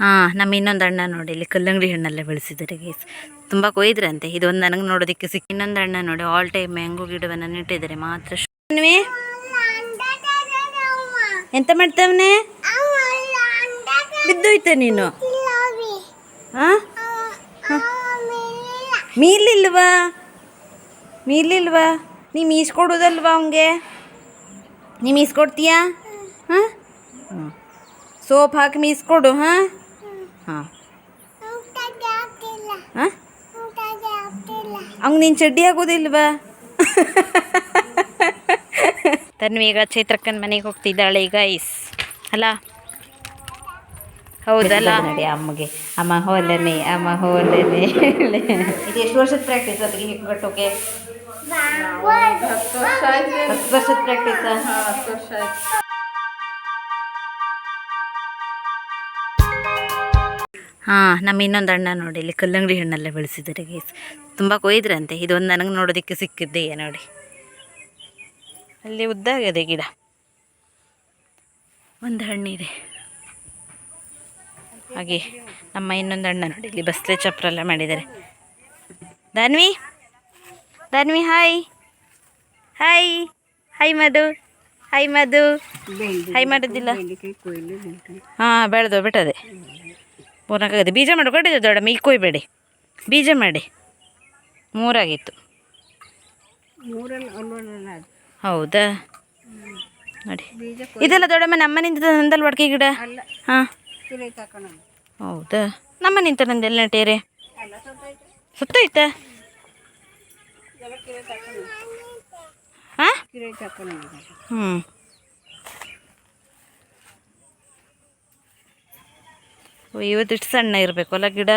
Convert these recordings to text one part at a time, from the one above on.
ಹಾಂ, ನಮ್ಮ ಇನ್ನೊಂದು ಅಣ್ಣ ನೋಡಿ ಇಲ್ಲಿ ಕಲ್ಲಂಗಡಿ ಹಣ್ಣೆಲ್ಲ ಬೆಳೆಸಿದ್ದಾರೆ ಗೈಸ್ ತುಂಬ ಕೊಯ್ದ್ರಂತೆ. ಇದೊಂದು ನನಗೆ ನೋಡೋದಕ್ಕೆ ಸಿಕ್ಕ ಇನ್ನೊಂದು ಅಣ್ಣ ನೋಡಿ ಆಲ್ ಟೈಮ್ ಮ್ಯಾಂಗೋ ಗಿಡವನ್ನು ನೆಟ್ಟಿದ್ದಾರೆ, ಮಾತ್ರ ಎಂತ ಮಾಡ್ತಾವನೆ? ಬಿದ್ದೋಯ್ತ ನೀನು? ಹಾಂ. ಮೀಲಿಲ್ವಾ ಮೀಲಿಲ್ವಾ ನೀ ಮೀಸ್ಕೊಡೋದಲ್ವಾ ಅವನಿಗೆ? ನೀ ಮೀಸ್ಕೊಡ್ತೀಯಾ? ಹಾಂ? ಸೋಪ್ ಹಾಕಿ ಮೀಸ್ಕೊಡು, ಹಾಂ? ಹಾಂ. ಹಾಂ? ಹಂಗೆ ನೀನು ಚಡ್ಡಿ ಆಗೋದಿಲ್ವಾ? ತನ್ವಿ ಈಗ ಚೈತ್ರಕ್ಕನ ಮನೆಗೆ ಹೋಗ್ತಿದ್ದಾಳೆ ಈಗ ಐಸ್. ಅಲ್ಲ? ಹೌದಲ್ಲ? ನೋಡಿ ಅಮ್ಮಗೆ. ಅಮ್ಮ ಹೋಲನೆ ಅಮ್ಮ ಹೋಲನೆ ಇದು ಎಷ್ಟು ವರ್ಷದ ಪ್ರಾಕ್ಟೀಸ್ ಅದಕ್ಕೆ ಕಟ್ಟೋಕೆ ಹತ್ತು ವರ್ಷದ ಪ್ರಾಕ್ಟೀಸ್ ಹಾಂ ನಮ್ಮ ಇನ್ನೊಂದು ಅಣ್ಣ ನೋಡಿ ಇಲ್ಲಿ ಕಲ್ಲಂಗಡಿ ಹಣ್ಣೆಲ್ಲ ಬೆಳೆಸಿದ್ದಾರೆ ಗೈಸ್ ತುಂಬ ಕೊಯ್ದ್ರಂತೆ. ಇದೊಂದು ನನಗೆ ನೋಡೋದಕ್ಕೆ ಸಿಕ್ಕಿದ್ದೇ ನೋಡಿ. ಅಲ್ಲಿ ಉದ್ದಾಗಿದೆ ಗಿಡ. ಒಂದು ಹಣ್ಣಿದೆ. ಹಾಗೆ ನಮ್ಮ ಇನ್ನೊಂದು ಅಣ್ಣ ನೋಡಿ ಇಲ್ಲಿ ಬಸ್ಲೆ ಚಪ್ರ ಎಲ್ಲ ಮಾಡಿದ್ದಾರೆ. Danvi Danvi hi hi hi Madhu. Hi Madhu. Hi ಮಾಡೋದಿಲ್ಲ. ಹಾಂ ಬೆಳೆದು ಬಿಟ್ಟದೆ. ಮೂರ್ನಾಲ್ಕಾಗಿದೆ ಬೀಜ ಮಾಡಿ ಕೊಟ್ಟಿದ್ದೆ ದೊಡ್ಡಮ್ಮ ಈಗ ಕೊಯ್ಬೇಡಿ. ಬೀಜ ಮಾಡಿ. ಮೂರಾಗಿತ್ತು. ಹೌದಾ? ನೋಡಿ. ಇದೆಲ್ಲ ದೊಡ್ಡಮ್ಮ ನಮ್ಮ ನಿಂತ ನಂದಲ್ ಒಡ್ಕೆ ಗಿಡ? ಹಾಂ. ಹೌದಾ? ನಮ್ಮ ನಿಂತ ನಂದೆಲ್ಲ ಸುತ್ತ ಸುತ್ತಾಯ್ತ? ಹಾಂ? ಹ್ಞೂ ಇವತ್ತಿಷ್ಟು ಸಣ್ಣ ಇರಬೇಕು ಅಲ್ಲ ಗಿಡ?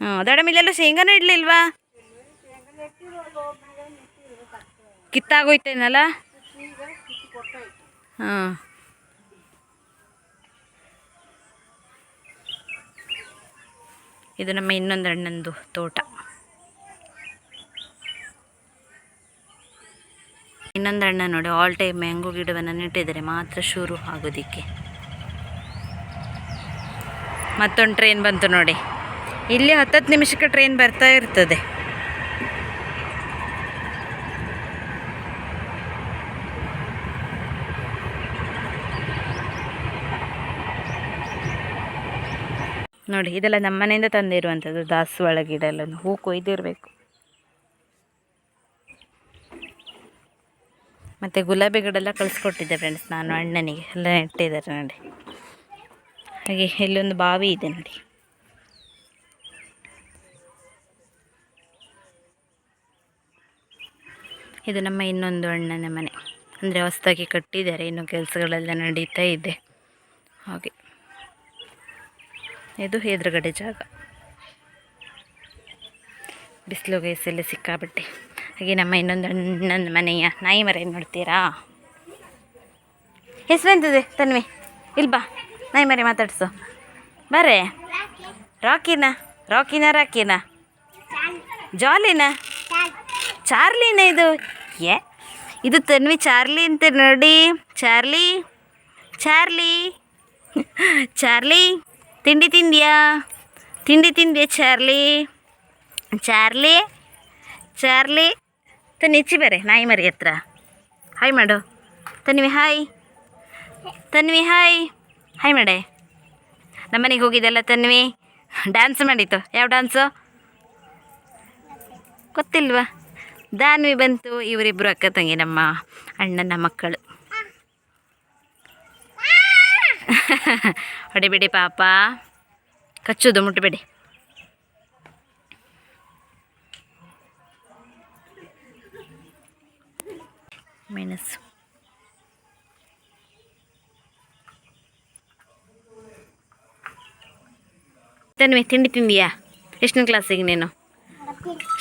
ಹಾಂ ದಡಮ್, ಇಲ್ಲೆಲ್ಲ ಶೇಂಗಾನ ಇಡ್ಲಿಲ್ವಾ? ಕಿತ್ತಾಗೋಯ್ತೇನಲ್ಲ? ಹಾಂ ಇದು ನಮ್ಮ ಇನ್ನೊಂದು ಅಣ್ಣಂದು ತೋಟ. ಇನ್ನೊಂದು ಅಣ್ಣ ನೋಡಿ ಆಲ್ ಟೈಮ್ ಮ್ಯಾಂಗೋ ಗಿಡವನ್ನು ನೆಟ್ಟಿದ್ದಾರೆ, ಮಾತ್ರ ಶುರು ಆಗೋದಿಕ್ಕೆ. ಮತ್ತೊಂದು ಟ್ರೈನ್ ಬಂತು ನೋಡಿ. ಇಲ್ಲಿ ಹತ್ತತ್ತು ನಿಮಿಷಕ್ಕೆ ಟ್ರೈನ್ ಬರ್ತಾ ಇರ್ತದೆ. ನೋಡಿ, ಇದೆಲ್ಲ ನಮ್ಮ ಮನೆಯಿಂದ ತಂದಿರುವಂಥದ್ದು ದಾಸವಾಳ ಗಿಡ ಎಲ್ಲ ಹೂ ಕೊಯ್ದಿರಬೇಕು. ಮತ್ತು ಗುಲಾಬಿ ಗಿಡ ಎಲ್ಲ ಕಳಿಸ್ಕೊಟ್ಟಿದ್ದೆ ಫ್ರೆಂಡ್ಸ್ ನಾನು ಅಣ್ಣನಿಗೆ ಎಲ್ಲ ನೆಟ್ಟಿದ್ದಾರೆ ನೋಡಿ. ಹಾಗೆ ಇಲ್ಲೊಂದು ಬಾವಿ ಇದೆ ನೋಡಿ. ಇದು ನಮ್ಮ ಇನ್ನೊಂದು ಅಣ್ಣನ ಮನೆ. ಅಂದರೆ ಹೊಸದಾಗಿ ಕಟ್ಟಿದ್ದಾರೆ, ಇನ್ನು ಕೆಲಸಗಳೆಲ್ಲ ನಡೀತಾ ಇದೆ. ಹಾಗೆ. ಇದು ಎದುರುಗಡೆ ಜಾಗ. ಬಿಸಿಲು ಗೈಸಲ್ಲಿ ಸಿಕ್ಕಾಬಿಟ್ಟೆ. ಹಾಗೆ ನಮ್ಮ ಇನ್ನೊಂದು ಅಣ್ಣನ ಮನೆಯ ನಾಯಿ ಮರ ನೋಡ್ತೀರಾ? ಹೆಸರೆಂತದೆ ತನ್ವಿ? ಇಲ್ಲಿ ಬಾ. ನಾಯಿ ಮರಿ ಮಾತಾಡ್ಸು. ಬರ್ರೆ. ರಾಕಿನ ರಾಕಿನ ರಾಕಿನ. ಜಾಲಿನ? ಚಾರ್ಲಿನ ಇದು? ಏ, ಇದು ತನ್ವಿ ಚಾರ್ಲಿ ಅಂತ ನೋಡಿ. Charlie Charlie. ಚಾರ್ಲಿ, ತಿಂಡಿ ತಿಂದ್ಯಾ? ತಿಂಡಿ ತಿಂದ್ಯಾ ಚಾರ್ಲಿ? Charlie Charlie. ತನ್ನ ಹೆಚ್ಚಿ ಬೇರೆ ನಾಯಿ ಮರಿ ಹತ್ರ. ಹಾಯ್ ಮಾಡು. Tanvi hi Tanvi hi hi ಮಾಡೆ ನಮ್ಮನೆಗೆ ಹೋಗಿದ್ದೆಲ್ಲ ತನ್ವಿ. ಡ್ಯಾನ್ಸ್ ಮಾಡಿತ್ತು. ಯಾವ ಡ್ಯಾನ್ಸು ಗೊತ್ತಿಲ್ವಾ? ದಾನ್ವಿ ಬಂತು ಇವರಿಬ್ಬರು ಅಕ್ಕ ತಂಗಿ ನಮ್ಮ ಅಣ್ಣನ ಮಕ್ಕಳು. ಹೊಡಿಬೇಡಿ ಪಾಪ. ಕಚ್ಚೋದು ಮುಟ್ಟಬೇಡಿ ಮೆಣಸು ತನ್ವಿ ತಿಂಡಿ ತಿಂದಿಯಾ? ಎಷ್ಟನೇ ಕ್ಲಾಸಿಗೆ ನೀನು?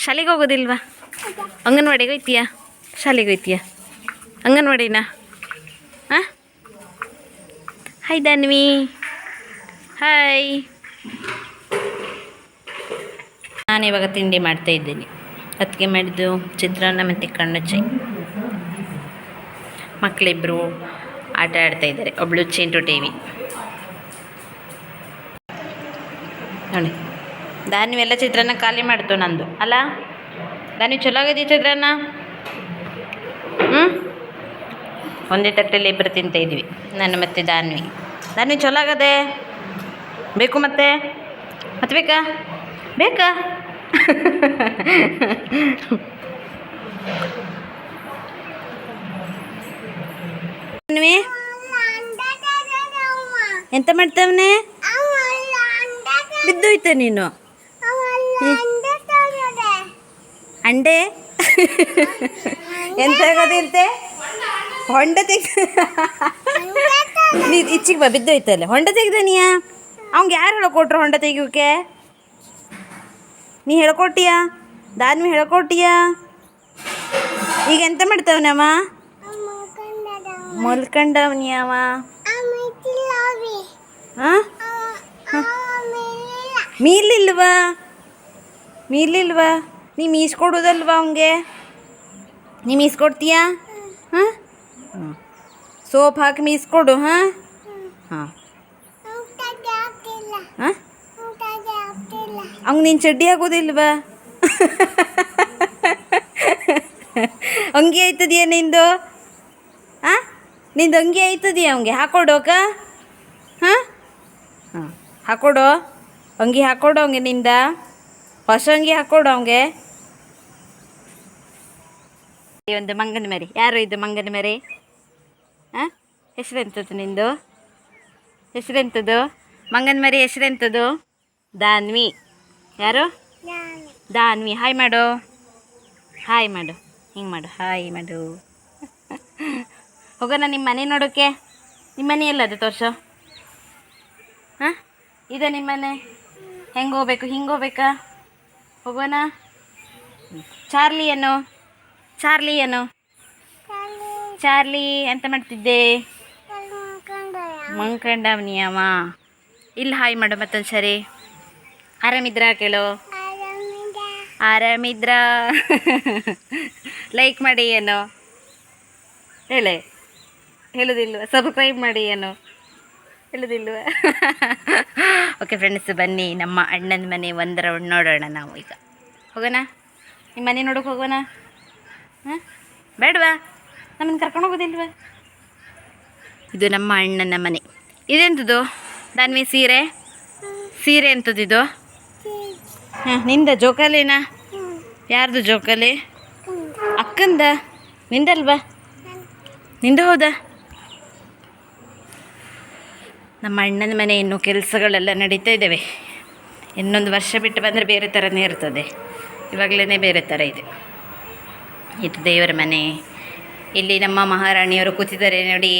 ಶಾಲೆಗೆ ಹೋಗೋದಿಲ್ವಾ? ಅಂಗನವಾಡಿಗೆ ಹೋಯ್ತೀಯಾ? ಶಾಲೆಗೆ ಹೋಯ್ತೀಯಾ? ಅಂಗನವಾಡಿನ? ಹಾಂ ಹಾಯ್ ದಾನ್ವಿ ಹಾಯ್ ನಾನು ಇವಾಗ ತಿಂಡಿ ಮಾಡ್ತಾ ಇದ್ದೀನಿ. ಮಾಡಿದ್ದು ಚಿತ್ರಾನ್ನ ಮತ್ತು ಕಣ್ಣುಚ್ಚಿ ಮಕ್ಕಳಿಬ್ಬರು ಆಟ ಆಡ್ತಾ ಇದ್ದಾರೆ. ಒಬ್ಳು ಚಿಂಟು ಟಿ ವಿ. ದಾನಿ ಎಲ್ಲ ಚಿತ್ರಾನ್ನ ಖಾಲಿ ಮಾಡ್ತು ನಂದು. ಅಲ್ಲ? ದಾನಿ ಚಲೋ ಆಗೈತಿ ಚಿತ್ರಾನ್ನ? ಹ್ಞೂ ಒಂದೇ ತಟ್ಟೆಯಲ್ಲಿ ಇಬ್ಬರು ತಿಂತ ಇದ್ವಿ, ನಾನು ಮತ್ತೆ ದಾನ್ವಿ. ದಾನ್ವಿ ಚಲೋ ಆಗದೆ? ಬೇಕು ಮತ್ತೆ? ಮತ್ತೆ ಬೇಕಾ? ಬೇಕಾ? ಎಂತ ಮಾಡ್ತಾವನೆ? ಬಿದ್ದೋಯ್ತ ನೀನು? ಅಂಡೆ ಎಂತ ಆಗೋದಿಲ್ತೆ ಹೊಂಡ ತೆಗ್ದ ನೀ ಇಚ್ಚಿಗೆ ಬಾ ಬಿದ್ದೋಯ್ತಲ್ಲ ಹೊಂಡ ತೆಗ್ದಾನಿಯಾ ಅವ್ಗೆ ಯಾರು ಹೇಳ್ಕೊಟ್ರು ಹೊಂಡ ತೆಗಿಯೋಕೆ? ನೀ ಹೇಳ್ಕೊಟ್ಟಿಯಾ? ದಾನ್ವಿ ಹೇಳ್ಕೊಟ್ಟಿಯಾ? ಈಗ ಎಂತ ಮಾಡ್ತಾವನಮ್ಮ ಮಲ್ಕೊಂಡವ್ನಿ ಅವ. ಹಾಂ. ಮೀಲಿಲ್ವಾ ಮೀಲಿಲ್ವಾ ನೀ ಮೀಸ್ಕೊಡೋದಲ್ವಾ ಅವನಿಗೆ? ನೀ ಮೀಸ್ಕೊಡ್ತೀಯಾ? ಹಾಂ? ಸೋಪ್ ಹಾಕಿ ಮೀಸ್ಕೊಡು, ಹಾಂ? ಹಾಂ. ಹಾಂ? ಅವ್ನು ನೀನು ಚಡ್ಡಿ ಆಗೋದಿಲ್ವ ಅಂಗಿ ಆಯ್ತದೆಯಾ ನಿಂದು? ಹಾಂ? ನಿಂದು ಅಂಗಿ ಆಯ್ತದೆಯಾ ಅವ್ಗೆ ಹಾಕೊಡೋಕ ಹಾಂ? ಹಾಂ. ಹಾಕೊಡು. ಅಂಗಿ ಹಾಕೊಡು ಅವ್ಗೆ ನಿಂದ. ಹೊಸ ಅಂಗಿ ಹಾಕೊಡು ಈ ಒಂದು ಮಂಗನ ಮರಿ. ಯಾರು ಇದು ಮಂಗನ ಮರಿ? ಹಾಂ ಹೆಸರೆಂಥದ್ದು ನಿಂದು? ಹೆಸರೆಂಥದ್ದು ಮಂಗನ ಮರಿ ಹೆಸರೆಂಥದ್ದು ದಾನ್ವಿ. ಯಾರು? ದಾನ್ವಿ. ಹಾಯ್ ಮಾಡು. ಹಾಯ್ ಮಾಡು. ಹಿಂಗೆ ಮಾಡು. ಹಾಯ್ ಮಾಡು. ಹೋಗೋಣ ನಿಮ್ಮ ಮನೆ ನೋಡೋಕ್ಕೆ ನಿಮ್ಮ ಮನೆ ಎಲ್ಲದು ತೋರ್ಸು. ಹಾಂ ಇದೆ ನಿಮ್ಮ ಮನೆ. ಹೆಂಗೆ ಹೋಗ್ಬೇಕು? ಹಿಂಗೆ ಹೋಗ್ಬೇಕಾ? ಹೋಗೋಣ. ಚಾರ್ಲಿ ಏನು ಚಾರ್ಲಿ ಏನು ಚಾರ್ಲಿ ಎಂತ ಮಾಡ್ತಿದ್ದೆ? ಮಂಕಂಡ ನಿಯಮ ಇಲ್ಲಿ ಹಾಯ್ ಮಾಡು ಮತ್ತೊಂದು ಸರಿ. ಆರಾಮಿದ್ರಾ ಕೇಳು? ಆರಾಮಿದ್ರ? ಲೈಕ್ ಮಾಡಿ ಏನು? ಹೇಳೆ. ಹೇಳೋದಿಲ್ವ? ಸಬ್ಸ್ಕ್ರೈಬ್ ಮಾಡಿ ಏನು? ಹೇಳೋದಿಲ್ವ ಓಕೆ ಫ್ರೆಂಡ್ಸ್ ಬನ್ನಿ, ನಮ್ಮ ಅಣ್ಣನ ಮನೆ ಒಂದು ರೌಂಡ್ ನೋಡೋಣ ನಾವು ಈಗ. ಹೋಗೋಣ? ನಿಮ್ಮ ಮನೆ ನೋಡೋಕೆ ಹೋಗೋಣ? ಹಾಂ? ಬೇಡವಾ? ನಮ್ಮನ್ನು ಕರ್ಕೊಂಡು ಹೋಗೋದಿಲ್ವಾ? ಇದು ನಮ್ಮ ಅಣ್ಣನ ಮನೆ. ಇದೆಂಥದ್ದು ದಾನ್ವಿ, ಸೀರೆ? ಸೀರೆ ಎಂಥದ್ದು ಹಾಂ, ನಿಂದ ಜೋಕಾಲಿನ? ಯಾರ್ದು ಜೋಕಾಲಿ? ಅಕ್ಕಂದ? ನಿಂದಲ್ವಾ? ನಿಂದ ಹೌದಾ? ನಮ್ಮ ಅಣ್ಣನ ಮನೆ ಇನ್ನೂ ಕೆಲಸಗಳೆಲ್ಲ ನಡೀತಾ ಇದ್ದಾವೆ. ಇನ್ನೊಂದು ವರ್ಷ ಬಿಟ್ಟು ಬಂದರೆ ಬೇರೆ ಥರನೇ ಇರ್ತದೆ. ಇವಾಗಲೇ ಬೇರೆ ಥರ ಇದೆ. ಇದು ದೇವರ ಮನೆ. ಇಲ್ಲಿ ನಮ್ಮ ಮಹಾರಾಣಿಯವರು ಕೂತಿದ್ದಾರೆ ನೋಡಿ.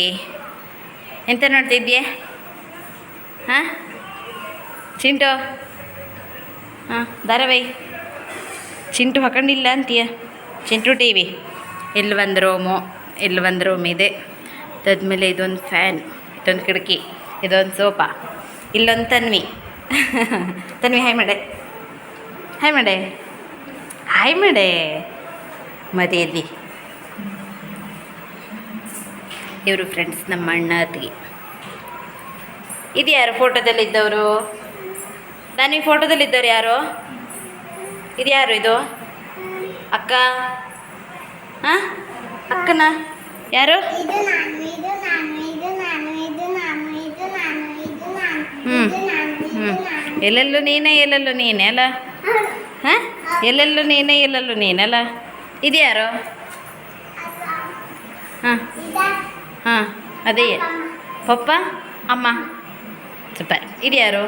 ಎಂತ ನೋಡ್ತಿದ್ಯೆ ಹಾಂ? ಚಿಂಟು? ಹಾಂ, ಧಾರಾವಾಹಿ. ಚಿಂಟು ಹಾಕೊಂಡಿಲ್ಲ ಅಂತೀಯ? ಚಿಂಟು ಟಿ ವಿ ಇಲ್ಲಿ ಒಂದು ರೂಮು ಇಲ್ಲಿ ಒಂದು ರೂಮ್ ಇದೆ ಅದಾದ್ಮೇಲೆ ಇದೊಂದು ಫ್ಯಾನ್, ಇದೊಂದು ಕಿಟಕಿ. ಇದೊಂದು ಸೋಫಾ ಇಲ್ಲೊಂದು ತನ್ವಿ. ತನ್ವಿ ಹಾಯ್ ಮಾಡೆ. ಹಾಯ್ ಮಾಡೆ. ಹಾಯ್ ಮಾಡೆ. ಮರಿಯಲ್ಲಿ ಇವರು ಫ್ರೆಂಡ್ಸ್ ನಮ್ಮ ಅಣ್ಣ, ಅತ್ತಿಗೆ. ಇದು ಯಾರು ಫೋಟೋದಲ್ಲಿದ್ದವರು? ನಾನು ಈ ಫೋಟೋದಲ್ಲಿದ್ದವ್ರು ಯಾರು? ಇದು ಯಾರು ಇದು? ಅಕ್ಕ? ಹಾಂ ಅಕ್ಕನ? ಯಾರು ಇದು ನಾನು ಇದು ನಾನು ಇದು ನಾನು ಇದು ನಾನು ಇದು ನಾನು ಇದು ನಾನು ಹ್ಞೂ ಹ್ಞೂ ಎಲ್ಲೆಲ್ಲೂ ನೀನೇ ಎಲ್ಲೆಲ್ಲೂ ನೀನೇ ಅಲ್ಲ? ಹಾಂ? ಎಲ್ಲೆಲ್ಲೂ ನೀನೇ, ಎಲ್ಲೆಲ್ಲೂ ನೀನಲ್ಲ ಇದು ಯಾರು ಹಾಂ. ಹಾಂ. ಅದೇ. ಪಪ್ಪ, ಅಮ್ಮ. ಸೂಪರ್. ಇದ್ಯಾರು?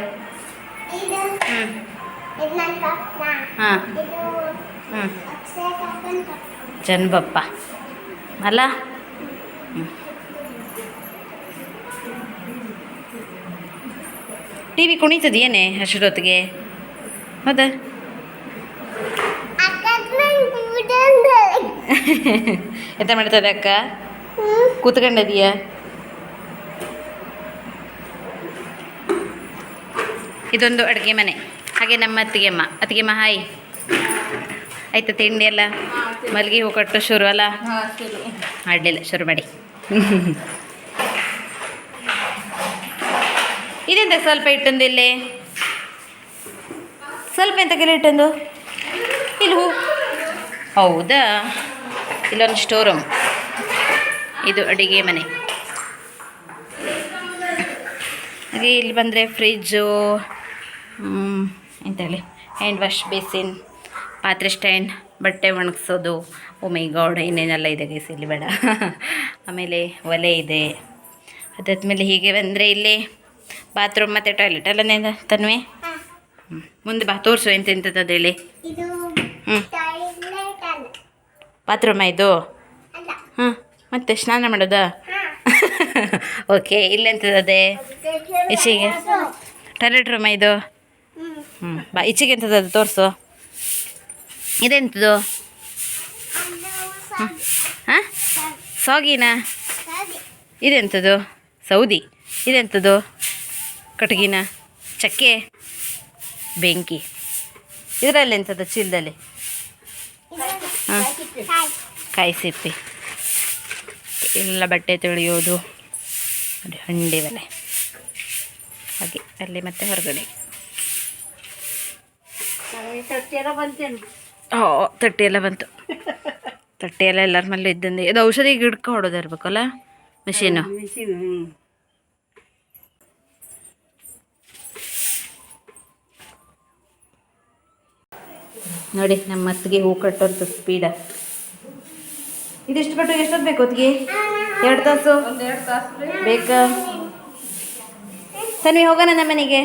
ಇದು ಹ್ಞೂ ಹಾಂ. ಹ್ಞೂ ಚನ್ನಬಪ್ಪ. ಅಲ್ಲ? ಟಿ ವಿ ಕುಣಿತದೇನೆ ಅಷ್ಟೊತ್ತಿಗೆ? ಹೌದಾ ಎಂತ ಮಾಡ್ತದೆ ಅಕ್ಕ? ಕೂತ್ಕೊಂಡಿದೀಯ ಇದೊಂದು ಅಡುಗೆ ಮನೆ. ಹಾಗೆ ನಮ್ಮ ಅತ್ತಿಗೆಮ್ಮ ಅತ್ತಿಗೆಮ್ಮ ಹಾಯ್. ಆಯ್ತಾ ತಿಂಡಿ ಎಲ್ಲ? ಮಲ್ಗಿ ಹೂ ಕಟ್ಟು ಶುರು ಅಲ್ಲ? ಮಾಡಲಿಲ್ಲ ಶುರು ಮಾಡಿ. ಇದೆಂತ ಸ್ವಲ್ಪ ಇಟ್ಟೊಂದು ಇಲ್ಲಿ? ಸ್ವಲ್ಪ ಎಂತ ಕೆಲ ಇಟ್ಟಂದು? ಇಲ್ಲಿ ಹೂ. ಹೌದಾ? ಇಲ್ಲೊಂದು ಸ್ಟೋರ್ ರೂಮ್ ಇದು ಅಡಿಗೆ ಮನೆ. ಹಾಗೆ ಇಲ್ಲಿ ಬಂದರೆ ಫ್ರಿಜ್ಜು ಎಂತ ಹೇಳಿ? ಹ್ಯಾಂಡ್ ವಾಶ್ ಬೇಸಿನ್ ಪಾತ್ರೆ ಸ್ಟ್ಯಾಂಡ್ ಬಟ್ಟೆ ಒಣಗಿಸೋದು. ಮೈ ಗಾಡ್ ಇನ್ನೇನೆಲ್ಲ ಇದೆ ಗೈಸ್ ಇಲ್ಲಿ ಬೇಡ. ಆಮೇಲೆ ಒಲೆ ಇದೆ. ಅದಾದ್ಮೇಲೆ ಹೀಗೆ ಬಂದರೆ ಇಲ್ಲಿ ಬಾತ್ರೂಮ್ ಮತ್ತು ಟಾಯ್ಲೆಟ್ ಅಲ್ಲನೇ ತನ್ವಿ? ಹ್ಮ್. ಮುಂದೆ ಬಾ ತೋರಿಸು ಎಂತೆಂಥದ್ದು ಹೇಳಿ. ಹ್ಞೂ ಬಾತ್ರೂಮ ಇದು? ಹಾಂ ಮತ್ತೆ ಸ್ನಾನ ಮಾಡೋದಾ? ಓಕೆ ಇಲ್ಲೆಂಥದ್ದೇ ಈಚೆಗೆ ಟಾಯ್ಲೆಟ್ ರೂಮ ಇದು? ಹ್ಮ್. ಹ್ಞೂ ಬಾ ಈಚೆಗೆ ಎಂಥದ್ದು ತೋರಿಸು. ಇದೆಂಥದ್ದು ಹಾಂ? ಸಾಗಿನಾ? ಇದೆಂಥದ್ದು ಸೌದಿ. ಇದೆಂಥದ್ದು ಕಟ್ಗಿನ ಚಕ್ಕೆ ಬೆಂಕಿ. ಇದರಲ್ಲಿ ಎಂಥದ್ದು ಚೀಲದಲ್ಲಿ? ಹಾಂ. ಕಾಯಿ. ಕಾಯಿ ಸಿಪ್ಪಿ ಎಲ್ಲ ಬಟ್ಟೆ ತೊಳೆಯೋದು ಅದು ಹಂಡಿ ಒಲೆ ಹಾಗೆ ಅಲ್ಲಿ ಮತ್ತೆ ಹೊರಗಡೆ. ಓ ತಟ್ಟಿ ಎಲ್ಲ ಬಂತು. ತಟ್ಟಿ ಎಲ್ಲ ಎಲ್ಲರ ಮೇಲೆ ಇದ್ದಂದು ಇದು ಔಷಧಿ ಗಿಡಕ್ಕೆ ಹೊಡೋದಿರ್ಬೇಕಲ್ಲ ಮಿಷಿನು? ನೋಡಿ ನಮ್ಮ ಅತ್ತಿಗೆ ಹೂ ಕಟ್ಟೋದು ಸ್ಪೀಡ ಇದಿಷ್ಟು ಕಟ್ಟು, ಎಷ್ಟೊತ್ತು ಬೇಕು ಹೊತ್ತಿಗೆ? ಎರಡು ತಾಸು? ಬೇಕಾ? ತನ್ವಿ, ಹೋಗೋಣ ನಮ್ಮ ಮನೆಗೆ.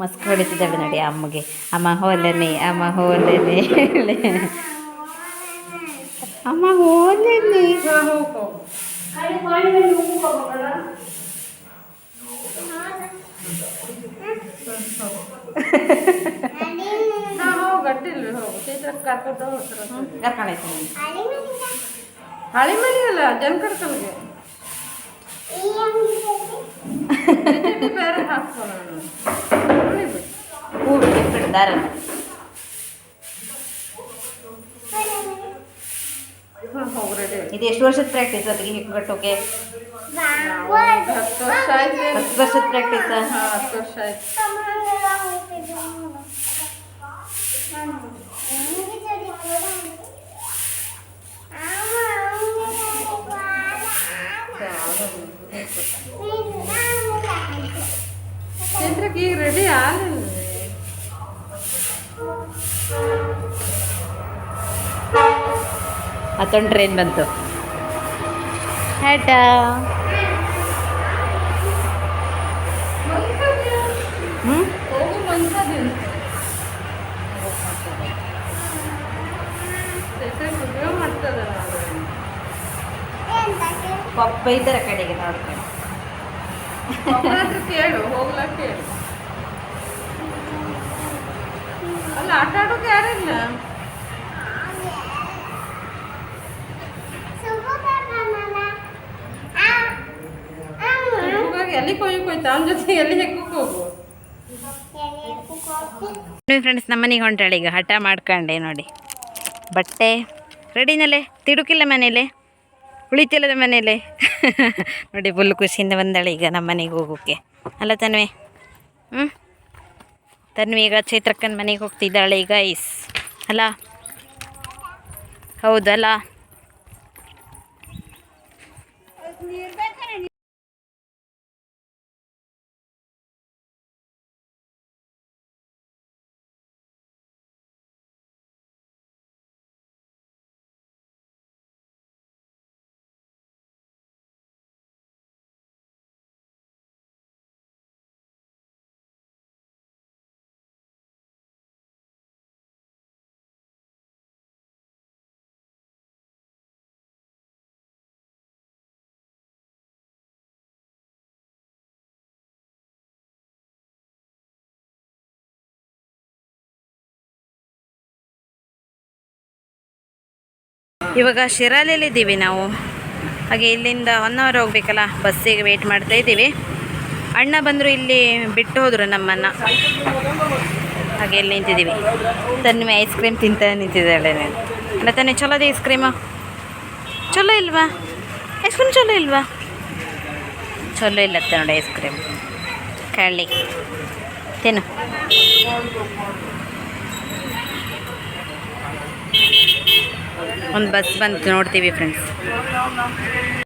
ಮಸ್ಕ್ ಹೊಡಿತಿದ್ದಾಳೆ ನೋಡಿ ಅಮ್ಮಗೆ. ಅಮ್ಮ ಹೋಲೆನೆ ಅಮ್ಮ ಹೋಲೆನೆ ಅಮ್ಮ ಹೋಲೆನೆ ಕರ್ಕೊಂಡಾಯ್ತು ಹಳಿ ಮನೆಗ ಹಳಿ ಮನೆ ಅಲ್ಲ ಜನಕಡ್ಕಲ್ಗೆ ಈ ಅಂಗಡಿಯಲ್ಲಿ ಬೇರೆ ಹಾಕ್ಕೊಳ್ಳೋಣ ಹೂ ಬಿಟ್ಟು ದಾರ ಹೋಗಿ ರೆಡಿ ಇದು ಎಷ್ಟು ವರ್ಷದ ಪ್ರಾಕ್ಟೀಸ್ ಅದಕ್ಕೆ ಹಿಟ್ಟು ಕಟ್ಟೋಕೆ ಬಾವಡ್. ಹತ್ತು ವರ್ಷ ಆಯ್ತು. ಹತ್ತು ವರ್ಷದ ಪ್ರಾಕ್ಟೀಸ್ ಹಾಂ ಹತ್ತು ವರ್ಷ ಆಯ್ತು ಕಮಂಡಲ ಹೋಗ್ತಿದ್ದೆ ನೋಡು. ನಾನು ಹೆಂಗೆ ಚಳಿ ಕೂಡ ಉಂಟು. ಅಮ್ಮ, ಅವ್ನಿಗೆ ಚಳಿ ಬಾಳ. ನೀನು ನಾನು ಆಯ್ತು. ಚೈತ್ರಕ್ಕೆ ಈಗ ರೆಡಿ ಆಗಲಿಲ್ಲ ಅತ್ತೊಂದು ಟ್ರೈನ್ ಬಂತು? ಟಾಟಾ ಹ್ಞೂ? ಪಪ್ಪ ಇದ್ದಾರೆ ಕಡೆಗೆ ನೋಡ್ಕೊಂಡು. ಕೇಳು ಹೋಗ್ಲಕ್ಕ ಕೇಳು. ಅಲ್ಲ, ಆಟ ಆಡೋಕೆ ಯಾರಿಲ್ಲ ಫ್ರೆಂಡ್ಸ್ ನಮ್ಮ ಮನೆಗೆ ಹೊಂಟಾಳೆ ಈಗ ಹಠ ಮಾಡ್ಕೊಂಡೆ ನೋಡಿ. ಬಟ್ಟೆ ರೆಡಿನಲ್ಲೇ, ತಿಡುಕಿಲ್ಲ ಮನೇಲೆ ಉಳಿತಿಲ್ಲದ ಮನೇಲೆ ನೋಡಿ, ಫುಲ್ ಖುಷಿಯಿಂದ ಬಂದಾಳೆ ಈಗ ನಮ್ಮ ಮನೆಗೆ ಹೋಗೋಕ್ಕೆ. ಅಲ್ಲ ತಾನೇ ಹ್ಞೂ ತನ್ವಿ ಈಗ ಚೈತ್ರಕ್ಕನ ಮನೆಗೆ ಹೋಗ್ತಿದ್ದಾಳೆ ಈಗ ಐಸ್ ಅಲ್ಲ? ಹೌದಲ್ಲ? ಇವಾಗ ಶಿರಾಲಿಯಲ್ಲಿದ್ದೀವಿ ನಾವು. ಹಾಗೆ ಇಲ್ಲಿಂದ ಒನ್ ಅವರ್ ಹೋಗ್ಬೇಕಲ್ಲ ಬಸ್ಸಿಗೆ ವೆಯ್ಟ್ ಮಾಡ್ತಾ ಇದ್ದೀವಿ. ಅಣ್ಣ ಬಂದರು ಇಲ್ಲಿ ಬಿಟ್ಟು ಹೋದರು ನಮ್ಮನ್ನು. ಹಾಗೆ ಇಲ್ಲಿ ನಿಂತಿದ್ದೀವಿ. ತನ್ನ ಐಸ್ ಕ್ರೀಮ್ ತಿಂತ ನಿಂತಿದ್ದಾಳೆ ನಾನು. ಅಲ್ಲ ತಾನೇ ಚಲೋ ಅದೇ ಐಸ್ ಕ್ರೀಮು ಚಲೋ ಇಲ್ವಾ? ಐಸ್ ಕ್ರೀಮ್ ಚಲೋ ಇಲ್ವಾ? ಚಲೋ ಇಲ್ಲತ್ತೆ ನೋಡಿ ಐಸ್ ಕ್ರೀಮ್ ಕಳ್ಳಿ. ತಿನ್ನು. ಒಂದು ಬಸ್ ಬಂತು ನೋಡ್ತೀವಿ ಫ್ರೆಂಡ್ಸ್